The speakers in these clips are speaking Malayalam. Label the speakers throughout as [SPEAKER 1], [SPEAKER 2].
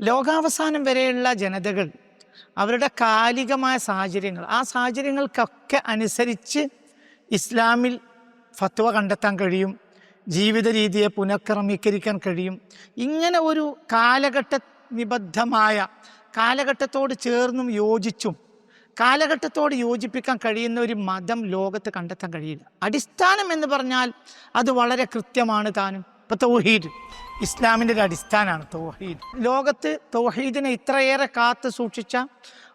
[SPEAKER 1] ലോകാവസാനം വരെയുള്ള ജനതകൾ അവരുടെ കാലികമായ സാഹചര്യങ്ങൾ ആ സാഹചര്യങ്ങൾക്കൊക്കെ അനുസരിച്ച് ഇസ്ലാമിൽ ഫത്വ കണ്ടെത്താൻ കഴിയും ജീവിത രീതിയെ പുനഃക്രമീകരിക്കാൻ കഴിയും. ഇങ്ങനെ ഒരു കാലഘട്ട നിബദ്ധമായ കാലഘട്ടത്തോട് ചേർന്നും യോജിച്ചും കാലഘട്ടത്തോട് യോജിപ്പിക്കാൻ കഴിയുന്ന ഒരു മതം ലോകത്ത് കണ്ടെത്താൻ കഴിയില്ല. അടിസ്ഥാനം എന്ന് പറഞ്ഞാൽ അത് വളരെ കൃത്യമാണ് താനും. ഇപ്പൊ തൗഹീദ് ഇസ്ലാമിന്റെ ഒരു അടിസ്ഥാനമാണ് തൗഹീദ്. ലോകത്ത് തൗഹീദിനെ ഇത്രയേറെ കാത്ത് സൂക്ഷിച്ച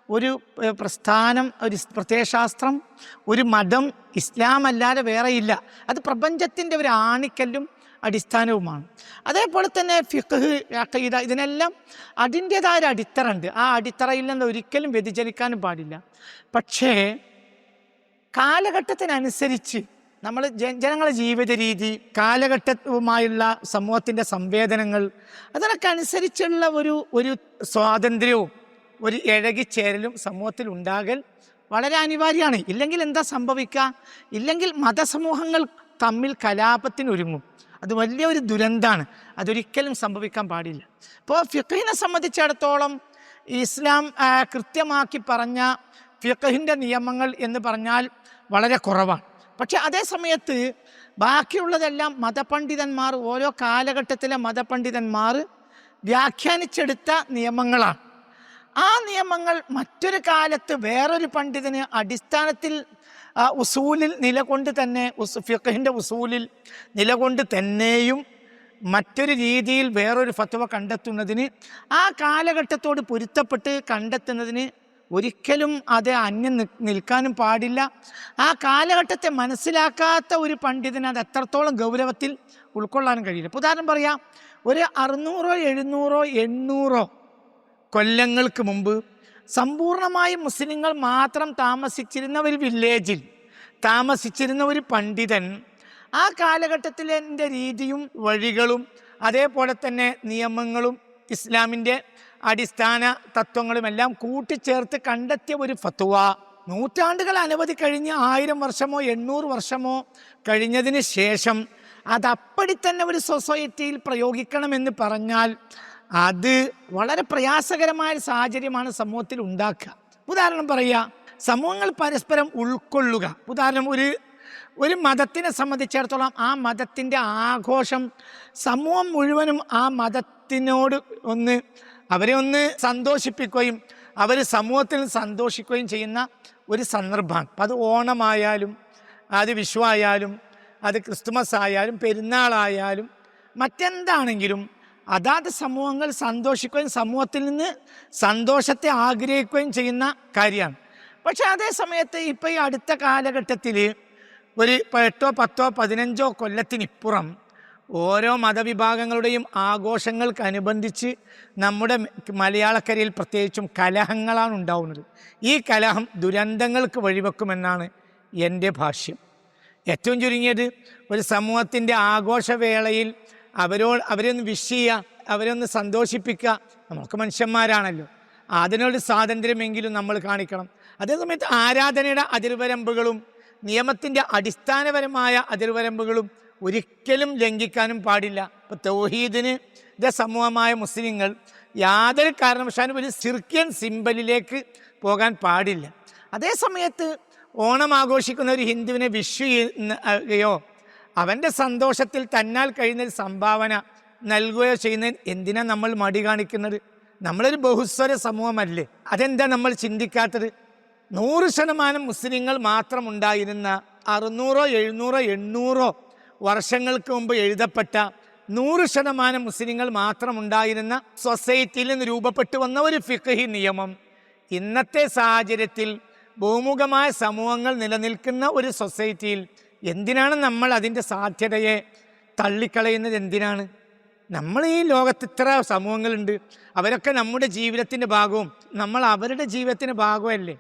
[SPEAKER 1] ഒരു പ്രസ്ഥാനം ഒരു പ്രത്യയശാസ്ത്രം ഒരു മതം ഇസ്ലാം അല്ലാതെ വേറെയില്ല. അത് പ്രപഞ്ചത്തിന്റെ ഒരു ആണിക്കല്ലും അടിസ്ഥാനവുമാണ്. അതേപോലെ തന്നെ ഫിഖ് അഖീദ ഇതിനെല്ലാം അതിന്റേതായ ഒരു അടിത്തറ ഉണ്ട് ആ അടിത്തറയിൽ നിന്ന് ഒരിക്കലും വ്യതിചലിക്കാനും പാടില്ല. പക്ഷേ കാലഘട്ടത്തിനനുസരിച്ച് നമ്മൾ ജനങ്ങളുടെ ജീവിത രീതി കാലഘട്ടവുമായുള്ള സമൂഹത്തിന്റെ സംവേദനങ്ങൾ അതിനൊക്കെ അനുസരിച്ചുള്ള ഒരു ഒരു സ്വാതന്ത്ര്യവും ഒരു ഇഴകിച്ചേരലും സമൂഹത്തിൽ ഉണ്ടാകൽ വളരെ അനിവാര്യമാണ്. ഇല്ലെങ്കിൽ എന്താ സംഭവിക്കുക? ഇല്ലെങ്കിൽ മതസമൂഹങ്ങൾ തമ്മിൽ കലാപത്തിനൊരുങ്ങും. അത് വലിയൊരു ദുരന്തമാണ് അതൊരിക്കലും സംഭവിക്കാൻ പാടില്ല. ഇപ്പോൾ ഫിഖിനെ സംബന്ധിച്ചിടത്തോളം ഇസ്ലാം കൃത്യമാക്കി പറഞ്ഞ ഫിഖഹിന്റെ നിയമങ്ങൾ എന്ന് പറഞ്ഞാൽ വളരെ കുറവാണ്. പക്ഷെ അതേ സമയത്ത് ബാക്കിയുള്ളതെല്ലാം മതപണ്ഡിതന്മാർ ഓരോ കാലഘട്ടത്തിലെ മതപണ്ഡിതന്മാർ വ്യാഖ്യാനിച്ചെടുത്ത നിയമങ്ങളാണ്. ആ നിയമങ്ങൾ മറ്റൊരു കാലത്ത് വേറൊരു പണ്ഡിതന് അടിസ്ഥാനത്തിൽ ഉസൂലിൽ നിലകൊണ്ട് തന്നെ ഉസ് ഫിഖഹിന്റെ ഉസൂലിൽ നിലകൊണ്ട് തന്നെയും മറ്റൊരു രീതിയിൽ വേറൊരു ഫത്വ കണ്ടെത്തുന്നതിന് ആ കാലഘട്ടത്തോട് പൊരുത്തപ്പെട്ട് കണ്ടെത്തുന്നതിന് ഒരിക്കലും അത് അന്യം നിൽക്കാനും പാടില്ല. ആ കാലഘട്ടത്തെ മനസ്സിലാക്കാത്ത ഒരു പണ്ഡിതന് അത് എത്രത്തോളം ഗൗരവത്തിൽ ഉൾക്കൊള്ളാനും കഴിയില്ല. ഇപ്പോൾ ഉദാഹരണം പറയാം. ഒരു അറുന്നൂറോ എഴുന്നൂറോ എണ്ണൂറോ കൊല്ലങ്ങൾക്ക് മുമ്പ് സമ്പൂർണമായും മുസ്ലിങ്ങൾ മാത്രം താമസിച്ചിരുന്ന ഒരു വില്ലേജിൽ താമസിച്ചിരുന്ന ഒരു പണ്ഡിതൻ ആ കാലഘട്ടത്തിലെ എന്റെ രീതിയും വഴികളും അതേപോലെ തന്നെ നിയമങ്ങളും ഇസ്ലാമിന്റെ അടിസ്ഥാന തത്വങ്ങളുമെല്ലാം കൂട്ടിച്ചേർത്ത് കണ്ടെത്തിയ ഒരു ഫത്തുവ നൂറ്റാണ്ടുകൾ അനവധി കഴിഞ്ഞ് ആയിരം വർഷമോ എണ്ണൂറ് വർഷമോ കഴിഞ്ഞതിന് ശേഷം അതപ്പടി തന്നെ ഒരു സൊസൈറ്റിയിൽ പ്രയോഗിക്കണമെന്ന് പറഞ്ഞാൽ അത് വളരെ പ്രയാസകരമായ സാഹചര്യമാണ് സമൂഹത്തിൽ ഉണ്ടാക്കുക. ഉദാഹരണം പറയുക സമൂഹങ്ങൾ പരസ്പരം ഉൾക്കൊള്ളുക. ഉദാഹരണം ഒരു ഒരു മതത്തിനെ സംബന്ധിച്ചിടത്തോളം ആ മതത്തിന്റെ ആഘോഷം സമൂഹം മുഴുവനും ആ മതത്തിനോട് ഒന്ന് അവരെ ഒന്ന് സന്തോഷിപ്പിക്കുകയും അവർ സമൂഹത്തിൽ സന്തോഷിക്കുകയും ചെയ്യുന്ന ഒരു സന്ദർഭമാണ്. അപ്പം അത് ഓണമായാലും അത് വിഷുവായാലും അത് ക്രിസ്തുമസ് ആയാലും പെരുന്നാളായാലും മറ്റെന്താണെങ്കിലും അതാത് സമൂഹങ്ങൾ സന്തോഷിക്കുകയും സമൂഹത്തിൽ നിന്ന് സന്തോഷത്തെ ആഗ്രഹിക്കുകയും ചെയ്യുന്ന കാര്യമാണ്. പക്ഷേ അതേ സമയത്ത് ഇപ്പോൾ ഈ അടുത്ത കാലഘട്ടത്തിൽ ഒരു എട്ടോ പത്തോ പതിനഞ്ചോ കൊല്ലത്തിനിപ്പുറം ഓരോ മതവിഭാഗങ്ങളുടെയും ആഘോഷങ്ങൾക്കനുബന്ധിച്ച് നമ്മുടെ മലയാളക്കരയിൽ പ്രത്യേകിച്ചും കലഹങ്ങളാണ് ഉണ്ടാവുന്നത്. ഈ കലഹം ദുരന്തങ്ങൾക്ക് വഴിവെക്കുമെന്നാണ് എന്റെ ഭാഷ്യം. ഏറ്റവും ചുരുങ്ങിയത് ഒരു സമൂഹത്തിന്റെ ആഘോഷവേളയിൽ അവരെ ഒന്ന് വിഷ് ചെയ്യുക അവരൊന്ന് സന്തോഷിപ്പിക്കുക. നമുക്ക് മനുഷ്യന്മാരാണല്ലോ. അതിനൊരു സ്വാതന്ത്ര്യമെങ്കിലും നമ്മൾ കാണിക്കണം. അതേസമയത്ത് ആരാധനയുടെ അതിർവരമ്പുകളും നിയമത്തിന്റെ അടിസ്ഥാനപരമായ അതിർവരമ്പുകളും ഒരിക്കലും ലംഘിക്കാനും പാടില്ല. ഇപ്പോൾ തൗഹീദിന് സമൂഹമായ മുസ്ലിങ്ങൾ യാതൊരു കാരണവശാലും ഒരു സിർക്കിയൻ സിമ്പലിലേക്ക് പോകാൻ പാടില്ല. അതേ സമയത്ത് ഓണം ആഘോഷിക്കുന്ന ഒരു ഹിന്ദുവിനെ വിഷു ചെയ്യുകയോ അവന്റെ സന്തോഷത്തിൽ തന്നാൽ കഴിയുന്ന ഒരു സംഭാവന നൽകുകയോ ചെയ്യുന്നതിന് എന്തിനാ നമ്മൾ മടി കാണിക്കുന്നത്? നമ്മളൊരു ബഹുസ്വര സമൂഹമല്ലേ? അതെന്താ നമ്മൾ ചിന്തിക്കാത്തത്? നൂറ് ശതമാനം മുസ്ലിങ്ങൾ മാത്രം ഉണ്ടായിരുന്ന അറുന്നൂറോ എഴുന്നൂറോ എണ്ണൂറോ വർഷങ്ങൾക്ക് മുമ്പ് എഴുതപ്പെട്ട നൂറ് ശതമാനം മുസ്ലിങ്ങൾ മാത്രം ഉണ്ടായിരുന്ന സൊസൈറ്റിയിൽ നിന്ന് രൂപപ്പെട്ടു വന്ന ഒരു ഫിഖഹി നിയമം. ഇന്നത്തെ സാഹചര്യത്തിൽ ഭൂമുഖമായ സമൂഹങ്ങൾ നിലനിൽക്കുന്ന ഒരു സൊസൈറ്റിയിൽ എന്തിനാണ് നമ്മൾ അതിന്റെ സാധ്യതയെ തള്ളിക്കളയുന്നത്? എന്തിനാണ്? നമ്മൾ ഈ ലോകത്ത് ഇത്ര സമൂഹങ്ങളുണ്ട്. അവരൊക്കെ നമ്മുടെ ജീവിതത്തിന്റെ ഭാഗവും നമ്മൾ അവരുടെ ജീവിതത്തിന്റെ ഭാഗമല്ലേ?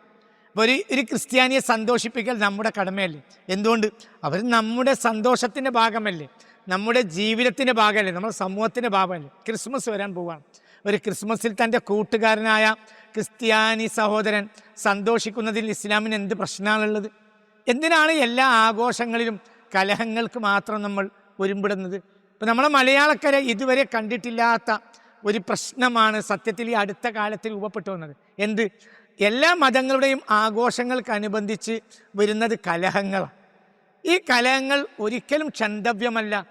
[SPEAKER 1] അപ്പോൾ ഒരു ഒരു ക്രിസ്ത്യാനിയെ സന്തോഷിപ്പിക്കൽ നമ്മുടെ കടമയല്ലേ? എന്തുകൊണ്ട്? അവർ നമ്മുടെ സന്തോഷത്തിന്റെ ഭാഗമല്ലേ? നമ്മുടെ ജീവിതത്തിന്റെ ഭാഗമല്ലേ? നമ്മുടെ സമൂഹത്തിന്റെ ഭാഗമല്ലേ? ക്രിസ്മസ് വരാൻ പോവാണ്. ഒരു ക്രിസ്മസിൽ തന്റെ കൂട്ടുകാരനായ ക്രിസ്ത്യാനി സഹോദരൻ സന്തോഷിക്കുന്നതിൽ ഇസ്ലാമിന് എന്ത് പ്രശ്നമാണുള്ളത്? എന്തിനാണ് എല്ലാ ആഘോഷങ്ങളിലും കലഹങ്ങൾക്ക് മാത്രം നമ്മൾ ഒരുമ്പിടുന്നത്? ഇപ്പം നമ്മളെ മലയാളക്കര ഇതുവരെ കണ്ടിട്ടില്ലാത്ത ഒരു പ്രശ്നമാണ് സത്യത്തിൽ ഈ അടുത്ത കാലത്ത് രൂപപ്പെട്ടു വന്നത്. എന്ത്? എല്ലാ മതങ്ങളുടെയും ആഘോഷങ്ങൾക്കനുബന്ധിച്ച് വരുന്നത് കലഹങ്ങളാണ്. ഈ കലഹങ്ങൾ ഒരിക്കലും ക്ഷന്തവ്യമല്ല.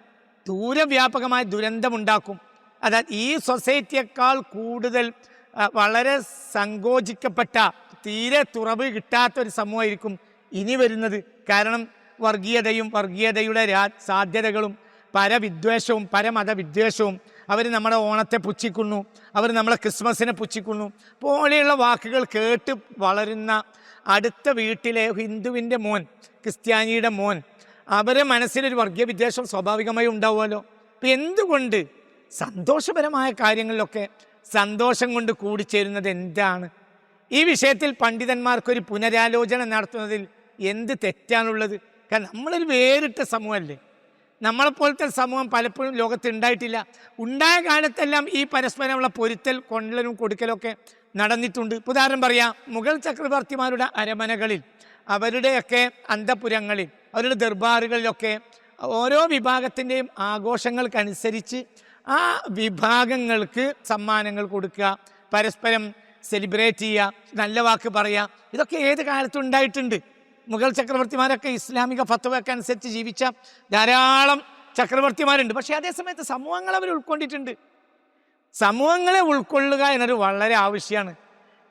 [SPEAKER 1] ദൂരവ്യാപകമായ ദുരന്തമുണ്ടാക്കും. അതായത് ഈ സൊസൈറ്റിയേക്കാൾ കൂടുതൽ വളരെ സങ്കോചിക്കപ്പെട്ട തീരെ തുറവ് കിട്ടാത്ത ഒരു സമൂഹമായിരിക്കും ഇനി വരുന്നത്. കാരണം വർഗീയതയും വർഗീയതയുടെ സാധ്യതകളും പരവിദ്വേഷവും പരമതവിദ്വേഷവും അവർ നമ്മുടെ ഓണത്തെ പുച്ഛിക്കുന്നു അവർ നമ്മളെ ക്രിസ്മസിനെ പുച്ഛിക്കുന്നു. പോലെയുള്ള വാക്കുകൾ കേട്ട് വളരുന്ന അടുത്ത വീട്ടിലെ ഹിന്ദുവിന്റെ മോൻ ക്രിസ്ത്യാനിയുടെ മോൻ അവരെ മനസ്സിലൊരു വർഗീയ വിദ്വേഷം സ്വാഭാവികമായി ഉണ്ടാവുമല്ലോ. അപ്പം എന്തുകൊണ്ട് സന്തോഷപരമായ കാര്യങ്ങളിലൊക്കെ സന്തോഷം കൊണ്ട് കൂടിച്ചേരുന്നത് എന്താണ്? ഈ വിഷയത്തിൽ പണ്ഡിതന്മാർക്കൊരു പുനരാലോചന നടത്തുന്നതിൽ എന്ത് തെറ്റാണുള്ളത്? കാരണം നമ്മളൊരു വേറിട്ട സമൂഹമല്ലേ? നമ്മളെപ്പോലത്തെ സമൂഹം പലപ്പോഴും ലോകത്ത് ഉണ്ടായിട്ടില്ല ഉണ്ടായ കാലത്തെല്ലാം ഈ പരസ്പരമുള്ള പൊരുത്തൽ കൊണ്ടലും കൊടുക്കലൊക്കെ നടന്നിട്ടുണ്ട്. ഉദാഹരണം പറയാം. മുഗൾ ചക്രവർത്തിമാരുടെ അരമനകളിൽ അവരുടെയൊക്കെ അന്തപുരങ്ങളിൽ അവരുടെ ദർബാറുകളിലൊക്കെ ഓരോ വിഭാഗത്തിന്റെയും ആഘോഷങ്ങൾക്കനുസരിച്ച് ആ വിഭാഗങ്ങൾക്ക് സമ്മാനങ്ങൾ കൊടുക്കുക പരസ്പരം സെലിബ്രേറ്റ് ചെയ്യുക നല്ല വാക്ക് പറയുക. ഇതൊക്കെ ഏത് കാലത്തും ഉണ്ടായിട്ടുണ്ട്. മുഗൾ ചക്രവർത്തിമാരൊക്കെ ഇസ്ലാമിക ഫത്വയൊക്കെ അനുസരിച്ച് ജീവിച്ച ധാരാളം ചക്രവർത്തിമാരുണ്ട്. പക്ഷേ അതേസമയത്ത് സമൂഹങ്ങൾ അവർ ഉൾക്കൊണ്ടിട്ടുണ്ട്. സമൂഹങ്ങളെ ഉൾക്കൊള്ളുക എന്നൊരു വളരെ ആവശ്യമാണ്.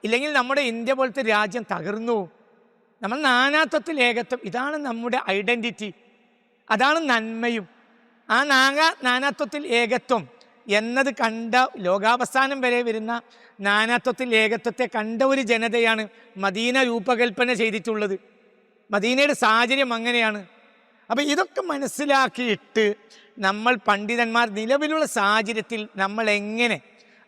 [SPEAKER 1] ഇല്ലെങ്കിൽ നമ്മുടെ ഇന്ത്യ പോലത്തെ രാജ്യം തകർന്നു നമ്മൾ നാനാത്വത്തിൽ ഏകത്വം ഇതാണ് നമ്മുടെ ഐഡന്റിറ്റി അതാണ് നന്മയും. ആ നാഗ നാനാത്വത്തിൽ ഏകത്വം എന്നത് കണ്ട ലോകാവസാനം വരെ വരുന്ന നാനാത്വത്തിൽ ഏകത്വത്തെ കണ്ട ഒരു ജനതയാണ് മദീന രൂപകൽപ്പന ചെയ്തിട്ടുള്ളത്. മദീനയുടെ സാഹചര്യം അങ്ങനെയാണ്. അപ്പം ഇതൊക്കെ മനസ്സിലാക്കിയിട്ട് നമ്മൾ പണ്ഡിതന്മാർ നിലവിലുള്ള സാഹചര്യത്തിൽ നമ്മൾ എങ്ങനെ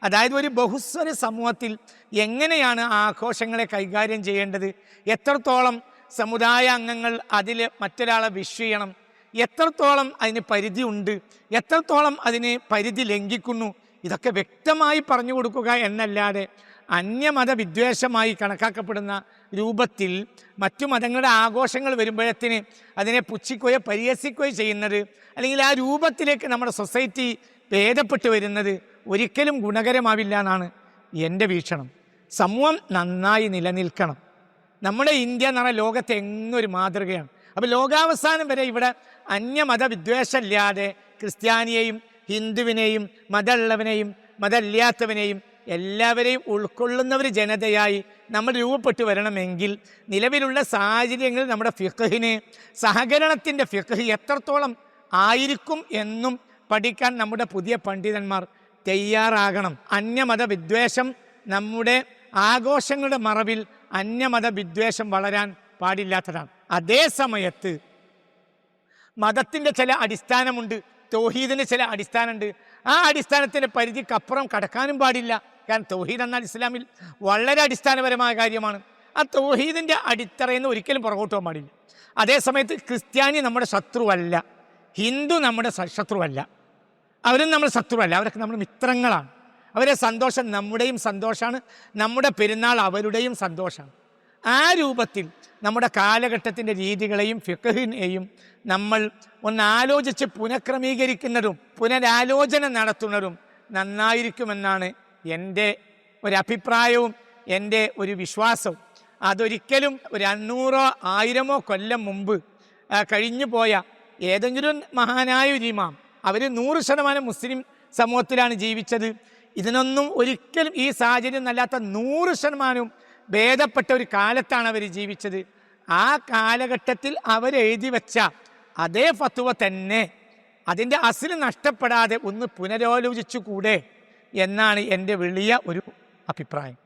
[SPEAKER 1] അതായത് ഒരു ബഹുസ്വര സമൂഹത്തിൽ എങ്ങനെയാണ് ആഘോഷങ്ങളെ കൈകാര്യം ചെയ്യേണ്ടത് എത്രത്തോളം സമുദായ അംഗങ്ങൾ അതിൽ മറ്റൊരാളെ വിഷ് ചെയ്യണം എത്രത്തോളം അതിന് പരിധി ഉണ്ട് എത്രത്തോളം അതിന് പരിധി ലംഘിക്കുന്നു ഇതൊക്കെ വ്യക്തമായി പറഞ്ഞു കൊടുക്കുക എന്നല്ലാതെ അന്യമത വിദ്വേഷമായി കണക്കാക്കപ്പെടുന്ന രൂപത്തിൽ മറ്റു മതങ്ങളുടെ ആഘോഷങ്ങൾ വരുമ്പോഴത്തിന് അതിനെ പുച്ഛിക്കുകയോ പരിഹസിക്കുകയോ ചെയ്യുന്നത് അല്ലെങ്കിൽ ആ രൂപത്തിലേക്ക് നമ്മുടെ സൊസൈറ്റി ഭേദപ്പെട്ടു വരുന്നത് ഒരിക്കലും ഗുണകരമാവില്ല എന്നാണ് എന്റെ വീക്ഷണം. സമൂഹം നന്നായി നിലനിൽക്കണം. നമ്മുടെ ഇന്ത്യ എന്ന് പറഞ്ഞാൽ ലോകത്തെ എങ്ങൊരു മാതൃകയാണ്. അപ്പോൾ ലോകാവസാനം വരെ ഇവിടെ അന്യമത വിദ്വേഷമില്ലാതെ ക്രിസ്ത്യാനിയെയും ഹിന്ദുവിനെയും മതമുള്ളവനെയും മതമില്ലാത്തവനെയും എല്ലാവരെയും ഉൾക്കൊള്ളുന്ന ഒരു ജനതയായി നമ്മൾ രൂപപ്പെട്ടു വരണമെങ്കിൽ നിലവിലുള്ള സാഹചര്യങ്ങളിൽ നമ്മുടെ ഫിഖഹിനെ സഹകരണത്തിന്റെ ഫിഖഹ് എത്രത്തോളം ആയിരിക്കും എന്നും പഠിക്കാൻ നമ്മുടെ പുതിയ പണ്ഡിതന്മാർ തയ്യാറാകണം. അന്യമത വിദ്വേഷം നമ്മുടെ ആഘോഷങ്ങളുടെ മറവിൽ അന്യമത വിദ്വേഷം വളരാൻ പാടില്ലാത്തതാണ്. അതേ സമയത്ത് മതത്തിന്റെ ചില അടിസ്ഥാനമുണ്ട് തൗഹീദിന് ചില അടിസ്ഥാനമുണ്ട്. ആ അടിസ്ഥാനത്തിന്റെ പരിധിക്കപ്പുറം കടക്കാനും പാടില്ല. കാരണം തൗഹീദ് എന്നാൽ ഇസ്ലാമിൽ വളരെ അടിസ്ഥാനപരമായ കാര്യമാണ്. ആ തൗഹീദിന്റെ അടിത്തറയെന്ന് ഒരിക്കലും പുറകോട്ട് പോകാൻ പാടില്ല. അതേസമയത്ത് ക്രിസ്ത്യാനി നമ്മുടെ ശത്രുവല്ല. ഹിന്ദു നമ്മുടെ ശത്രുവല്ല. അവരും നമ്മൾ ശത്രുവല്ല. അവരൊക്കെ നമ്മുടെ മിത്രങ്ങളാണ്. അവരെ സന്തോഷം നമ്മുടെയും സന്തോഷമാണ് നമ്മുടെ പെരുന്നാൾ അവരുടെയും സന്തോഷമാണ് ആ രൂപത്തിൽ നമ്മുടെ കാലഘട്ടത്തിന്റെ രീതികളെയും ഫിഖഹിനെയും നമ്മൾ ഒന്ന് ആലോചിച്ച് പുനഃക്രമീകരിക്കുന്നതും പുനരാലോചന നടത്തുന്നതും നന്നായിരിക്കുമെന്നാണ് എന്റെ ഒരു അഭിപ്രായവും എന്റെ ഒരു വിശ്വാസവും. അതൊരിക്കലും ഒരു അഞ്ഞൂറോ ആയിരമോ കൊല്ലം മുമ്പ് കഴിഞ്ഞു പോയ ഏതെങ്കിലും മഹാനായ ഒരു ഇമാം അവർ നൂറ് ശതമാനം മുസ്ലിം സമൂഹത്തിലാണ് ജീവിച്ചത്. ഇതിനൊന്നും ഒരിക്കലും ഈ സാഹചര്യം അല്ലാത്ത നൂറ് ശതമാനവും ഭേദപ്പെട്ട ഒരു കാലത്താണ് അവർ ജീവിച്ചത്. ആ കാലഘട്ടത്തിൽ അവരെഴുതി വെച്ച അതേ ഫത്തുവ തന്നെ അതിന്റെ അസിൽ നഷ്ടപ്പെടാതെ ഒന്ന് പുനരാലോചിച്ചുകൂടെ? എന്നാണ് എന്റെ വലിയ ഒരു അഭിപ്രായം.